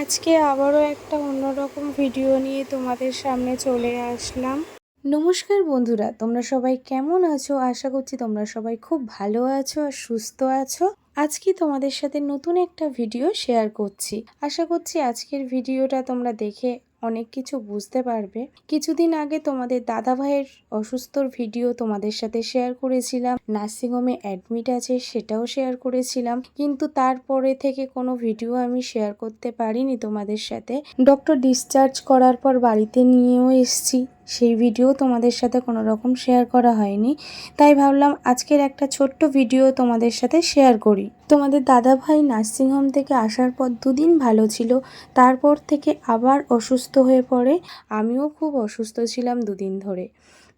আজকে আবারও একটা অন্যরকম ভিডিও নিয়ে তোমাদের সামনে চলে আসলাম। নমস্কার বন্ধুরা, তোমরা সবাই কেমন আছো? আশা করছি তোমরা সবাই খুব ভালো আছো আর সুস্থ আছো। আজকে তোমাদের সাথে নতুন একটা ভিডিও শেয়ার করছি। আশা করছি আজকের ভিডিওটা তোমরা দেখে অনেক কিছু বুঝতে পারবে। কিছুদিন আগে তোমাদের দাদা ভাইয়ের অসুস্থর ভিডিও তোমাদের সাথে শেয়ার করেছিলাম। নার্সিংহোমে অ্যাডমিট আছে, সেটাও শেয়ার করেছিলাম। কিন্তু তারপরে থেকে কোনো ভিডিও আমি শেয়ার করতে পারিনি তোমাদের সাথে। ডক্টর ডিসচার্জ করার পর বাড়িতে নিয়েও এসছি। সেই ভিডিও তোমাদের সাথে কোনো রকম শেয়ার করা হয়নি। তাই ভাবলাম আজকের একটা ছোট্ট ভিডিও তোমাদের সাথে শেয়ার করি। তোমাদের দাদা ভাই নার্সিংহোম থেকে আসার পর দুদিন ভালো ছিল, তারপর থেকে আবার অসুস্থ হয়ে পড়ে। আমিও খুব অসুস্থ ছিলাম দুদিন ধরে।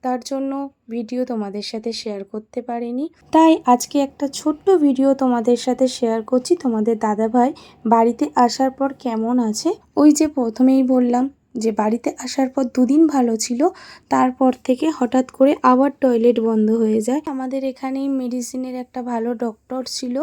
তার জন্য ভিডিও তোমাদের সাথে শেয়ার করতে পারিনি। তাই আজকে একটা ছোট্ট ভিডিও তোমাদের সাথে শেয়ার করছি। তোমাদের দাদা ভাই বাড়িতে আসার পর কেমন আছে? ওই যে প্রথমেই বললাম যে বাড়িতে আসার পর দুদিন ভালো ছিল, তারপর থেকে হঠাৎ করে আবার টয়লেট বন্ধ হয়ে যায়। আমাদের এখানেই মেডিসিনের একটা ভালো ডক্টর ছিল,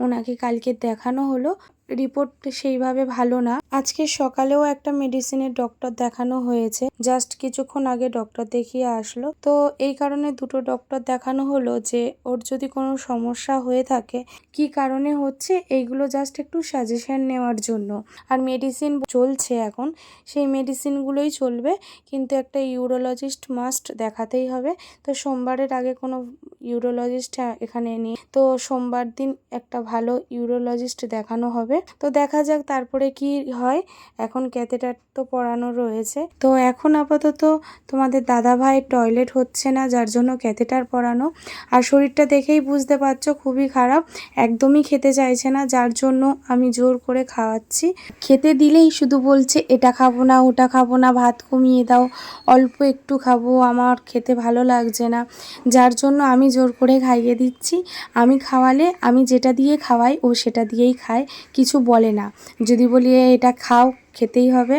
ওনাকে কালকে দেখানো হলো। রিপোর্ট সেইভাবে ভালো না। আজকে সকালেও একটা মেডিসিনের ডক্টর দেখানো হয়েছে। জাস্ট কিছুক্ষণ আগে ডক্টর দেখিয়ে আসলো। তো এই কারণে দুটো ডক্টর দেখানো হলো যে, ওর যদি কোনো সমস্যা হয়ে থাকে, কি কারণে হচ্ছে, এইগুলো জাস্ট একটু সাজেশন নেওয়ার জন্য। আর মেডিসিন চলছে এখন। সেই মেডিসিনগুলোই চলবে, কিন্তু একটা ইউরোলজিস্ট মাস্ট দেখাতেই হবে। তো সোমবারের আগে কোনো ইউরোলজিস্ট এখানে নেই। তো সোমবার দিন একটা ভালো ইউরোলজিস্ট দেখানো হবে। তো দেখা যাক তারপরে কি হয়। এখন ক্যাথেটার তো পড়ানো রয়েছে। তো এখন আপাতত তোমাদের দাদা ভাইয়ের টয়লেট হচ্ছে না, যার জন্য ক্যাথেটার পড়ানো। আর শরীরটা দেখেই বুঝতে পারছ, খুবই খারাপ। একদমই খেতে চাইছে না, যার জন্য আমি জোর করে খাওয়াচ্ছি। খেতে দিলেই শুধু বলছে, এটা খাব না, ওটা খাব না, ভাত কমিয়ে দাও। অল্প একটু খাব, আমার খেতে ভালো লাগছে না। যার জন্য আমি জোর করে খাইয়ে দিচ্ছি। আমি খাওয়ালে আমি যেটা দিয়ে খাওয়াই, ও সেটা দিয়েই খায়। কিছু বলে না। যদি বলি এটা খাও খেতেই হবে।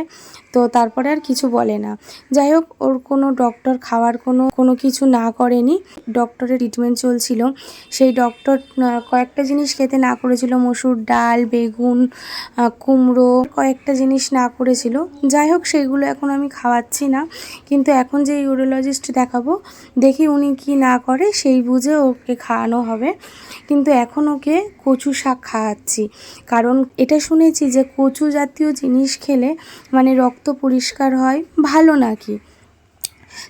তো তারপরে আর কিছু বলে না। যাই হোক ওর কোনো ডক্টর খাওয়ার কোনো কোনো কিছু না করেনি। ডক্টরের ট্রিটমেন্ট চলছিল। সেই ডক্টর কয়েকটা জিনিস খেতে না করেছিল। মসুর ডাল, বেগুন কুমড়ো, কয়েকটা জিনিস না করেছিল। যাই হোক সেইগুলো এখন আমি খাওয়াচ্ছি না। কিন্তু এখন যে ইউরোলজিস্ট দেখাবো, দেখি উনি কি না করে, সেই বুঝে ওকে খাওয়ানো হবে। কিন্তু এখন ওকে কচু শাক খাওয়াচ্ছি। কারণ এটা শুনেছি যে কচু জাতীয় জিনিস খেলে মানে রক্ত পরিষ্কার হয়, ভালো নাকি?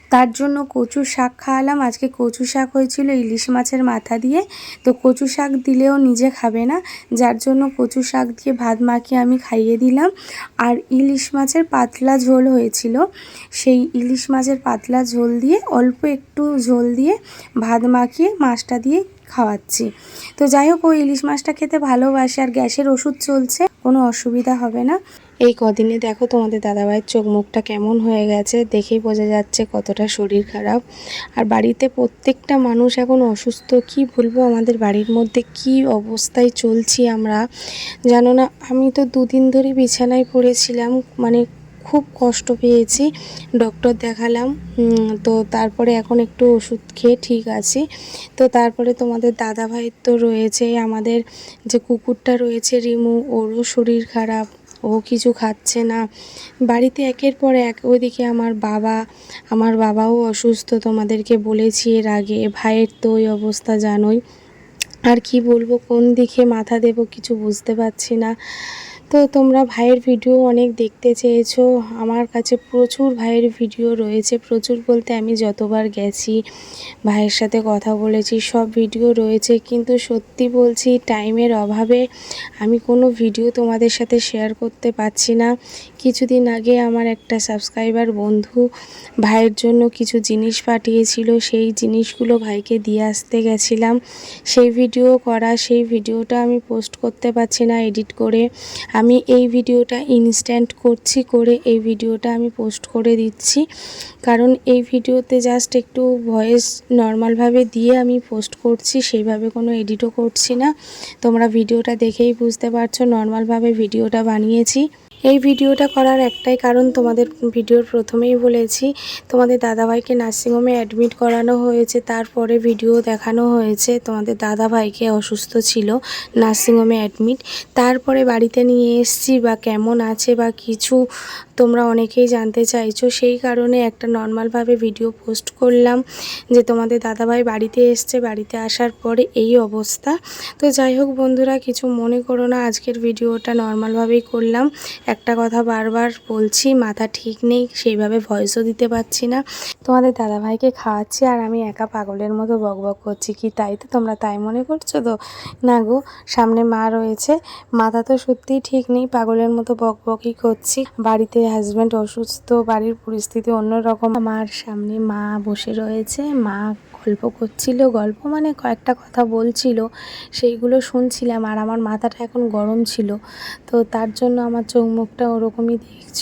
তার জন্য কচু শাক খাওয়ালাম। আজকে কচু শাক হয়েছিল ইলিশ মাছের মাথা দিয়ে। তো কচু শাক দিলেও নিজে খাবে না। যার জন্য কচু শাক দিয়ে ভাত মাখিয়ে আমি খাইয়ে দিলাম। আর ইলিশ মাছের পাতলা ঝোল হয়েছিল। সেই ইলিশ মাছের পাতলা ঝোল দিয়ে, অল্প একটু ঝোল দিয়ে ভাত মাখিয়ে মাছটা দিয়ে খাওয়াচ্ছি। তো যাই হোক ওই ইলিশ মাছটা খেতে ভালোবাসে আর গ্যাসের ওষুধ চলছে। কোনো অসুবিধা হবে না। এই কদিনে দেখো তোমাদের দাদাভাইয়ের চোখ মুখটা কেমন হয়ে গেছে, দেখেই বোঝা যাচ্ছে কতটা শরীর খারাপ। আর বাড়িতে প্রত্যেকটা মানুষ এখন অসুস্থ, কি বলব আমাদের বাড়ির মধ্যে কি অবস্থায় চলছি আমরা জানো না। আমি তো দুদিন ধরে বিছানায় পড়েছিলাম মানে খুব কষ্ট পেয়েছি, ডক্টর দেখালাম তো তারপরে এখন একটু ওষুধ খেয়ে ঠিক আছি। তো তারপরে তোমাদের দাদা ভাইয়ের তো রয়েছে, আমাদের যে কুকুরটা রয়েছে রিমু, ওরও শরীর খারাপ। ও কিছু খাচ্ছে না। বাড়িতে একের পর এক ওইদিকে আমার বাবা, আমার বাবাও অসুস্থ তোমাদেরকে বলেছি এর আগে। ভাইয়ের তো ওই অবস্থা জানোই। আর কি বলব, কোন দিকে মাথা দেব কিছু বুঝতে পারছি না। তো তোমরা ভাইয়ের ভিডিও অনেক দেখতে চেয়েছো। আমার কাছে প্রচুর ভাইয়ের ভিডিও রয়েছে। প্রচুর বলতে আমি যতবার গেছি, ভাইয়ের সাথে কথা বলেছি, সব ভিডিও রয়েছে। কিন্তু সত্যি বলছি টাইমের অভাবে আমি কোনো ভিডিও তোমাদের সাথে শেয়ার করতে পারছি না। কিছুদিন আগে আমার একটা সাবস্ক্রাইবার বন্ধু ভাইয়ের জন্য কিছু জিনিস পাঠিয়েছিল, সেই জিনিসগুলো ভাইকে দিয়ে আসতে গেছিলাম। সেই ভিডিও করা, সেই ভিডিওটা আমি পোস্ট করতে পারছি না এডিট করে। আমি এই ভিডিওটা ইনস্ট্যান্ট করছি করে এই ভিডিওটা আমি পোস্ট করে দিচ্ছি। কারণ এই ভিডিওতে জাস্ট একটু ভয়েস নর্মালভাবে দিয়ে আমি পোস্ট করছি, সেইভাবে কোনো এডিটও করছি না। তোমরা ভিডিওটা দেখেই বুঝতে পারছ নর্মালভাবে ভিডিওটা বানিয়েছি। এই ভিডিওটা করার একটাই কারণ তোমাদের ভিডিওর প্রথমেই বলেছি, তোমাদের দাদাভাইকে নার্সিংহোমে অ্যাডমিট করানো হয়েছে, তারপরে ভিডিও দেখানো হয়েছে, তোমাদের দাদাভাইকে অসুস্থ ছিল, নার্সিংহোমে অ্যাডমিট। তারপরে বাড়িতে নিয়ে এসছি, বা কেমন আছে বা কিছু তোমরা অনেকেই জানতে চাইছো, সেই কারণে একটা নর্মালভাবে ভিডিও পোস্ট করলাম যে তোমাদের দাদাভাই বাড়িতে এসছে, বাড়িতে আসার পরে এই অবস্থা। তো যাই হোক বন্ধুরা, কিছু মনে করো না, আজকের ভিডিওটা নর্মালভাবেই করলাম। একটা কথা বারবার বলছি, মাথা ঠিক নেই, সেইভাবে ভয়েসও দিতে পারছি না। তোমাদের দাদাভাইকে খাওয়াচ্ছি আর আমি একা পাগলের মতো বকবক করছি। কি তাই তো তোমরা তাই মনে করছ তো? না গো, সামনে মা রয়েছে। মাথা তো সত্যিই ঠিক নেই, পাগলের মতো বকবকই করছি। বাড়িতে হাজব্যান্ড অসুস্থ, বাড়ির পরিস্থিতি অন্যরকম। আমার সামনে মা বসে রয়েছে। মা গল্প করছিল, গল্প মানে কয়েকটা কথা বলছিল, সেইগুলো শুনছিলাম আর আমার মাথাটা এখন গরম ছিল। তো তার জন্য আমার চোখ মুখটা ওরকমই দেখছ।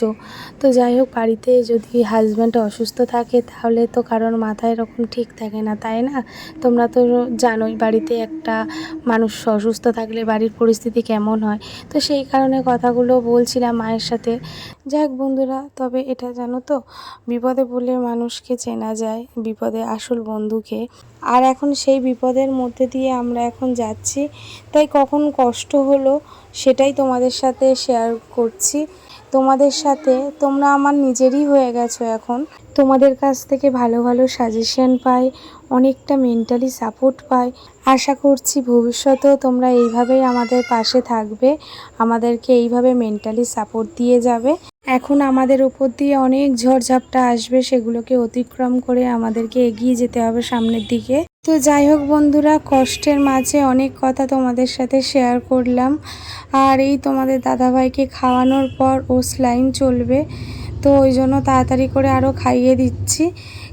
তো যাই হোক, বাড়িতে যদি হাজব্যান্ড অসুস্থ থাকে তাহলে তো কারোর মাথা এরকম ঠিক থাকে না, তাই না? তোমরা তো জানোই বাড়িতে একটা মানুষ অসুস্থ থাকলে বাড়ির পরিস্থিতি কেমন হয়। তো সেই কারণে কথাগুলো বলছিলাম মায়ের সাথে। যাক বন্ধুরা, তবে এটা জানো তো, বিপদে বলে মানুষকে চেনা যায়, বিপদে আসল বন্ধুকে। আর এখন সেই বিপদের মধ্যে দিয়ে আমরা এখন যাচ্ছি, তাই কখন কষ্ট হলো সেটাই তোমাদের সাথে শেয়ার করছি। তোমাদের সাথে তোমরা আমার নিজেরই হয়ে গেছো এখন। তোমাদের কাছ থেকে ভালো ভালো সাজেশন পাই, অনেকটা মেন্টালি সাপোর্ট পাই। আশা করছি ভবিষ্যতেও তোমরা এইভাবেই আমাদের পাশে থাকবে, আমাদেরকে এইভাবে মেন্টালি সাপোর্ট দিয়ে যাবে। এখন আমাদের উপর দিয়ে অনেক ঝড়ঝাপটা আসবে, সেগুলোকে অতিক্রম করে আমাদেরকে এগিয়ে যেতে হবে সামনের দিকে। তো যাই হোক বন্ধুরা, কষ্টের মাঝে অনেক কথা তোমাদের সাথে শেয়ার করলাম। আর এই তোমাদের দাদাভাইকে খাওয়ানোর পর ও স্লাইন চলবে। তো ওই জন্য তাড়াতাড়ি করে আরও খাইয়ে দিচ্ছি।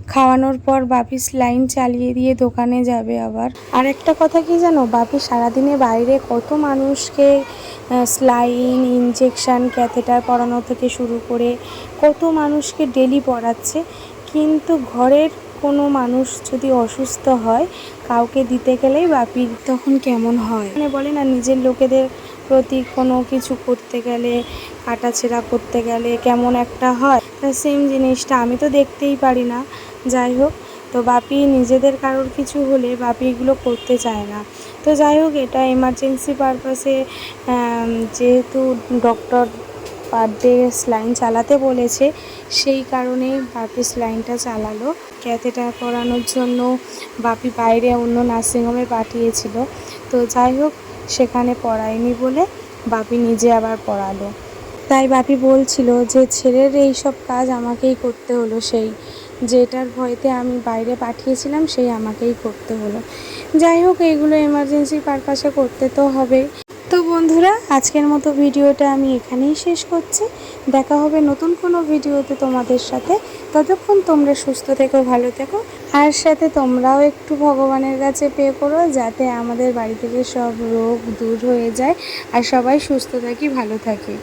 খাওয়ানোর পর বাপি স্লাইন চালিয়ে দিয়ে দোকানে যাবে আবার। আর একটা কথা কি জানো? বাপি সারাদিনে বাইরে কত মানুষকে স্লাইন ইঞ্জেকশান ক্যাথেটার পরানো থেকে শুরু করে কত মানুষকে ডেলি পড়াচ্ছে। কিন্তু ঘরের কোনো মানুষ যদি অসুস্থ হয়, কাউকে দিতে গেলেই বাপির তখন কেমন হয়? মানে বলে না, নিজের লোকেদের প্রতি কোনো কিছু করতে গেলে, কাটাছেঁড়া করতে গেলে কেমন একটা হয়। তা সেম জিনিসটা আমি তো দেখতেই পারি না। যাই হোক, তো বাপি নিজেদের কারোর কিছু হলে বাপি এগুলো করতে চায় না। তো যাই হোক, এটা এমার্জেন্সি পারপাসে যেহেতু ডক্টর পার ডে স্লাইন চালাতে বলেছে, সেই কারণে বাপি স্লাইনটা চালালো। ক্যাথেটার করানোর জন্য বাপি বাইরে অন্য নার্সিংহোমে পাঠিয়েছিল। তো যাই হোক, সেখানে পড়ায়নি বলে বাপি নিজে আবার পড়ালো। তাই বাপি বলছিল যে, ছেলের এই সব কাজ আমাকেই করতে হলো, সেই যেটার ভয়তে আমি বাইরে পাঠিয়েছিলাম, সেই আমাকেই করতে হলো। যাই হোক এইগুলো এমার্জেন্সি পারপাসে করতে তো হবে তো বন্ধুরা, আজকের মতো ভিডিওটা আমি এখানেই শেষ করছি। দেখা হবে নতুন কোনো ভিডিওতে তোমাদের সাথে। ততক্ষণ তোমরা সুস্থ থেকো, ভালো থেকো। আর সাথে তোমরাও একটু ভগবানের কাছে পে করো যাতে আমাদের বাড়ি থেকে সব রোগ দূর হয়ে যায়। আর সবাই সুস্থ থাকি, ভালো থাকি।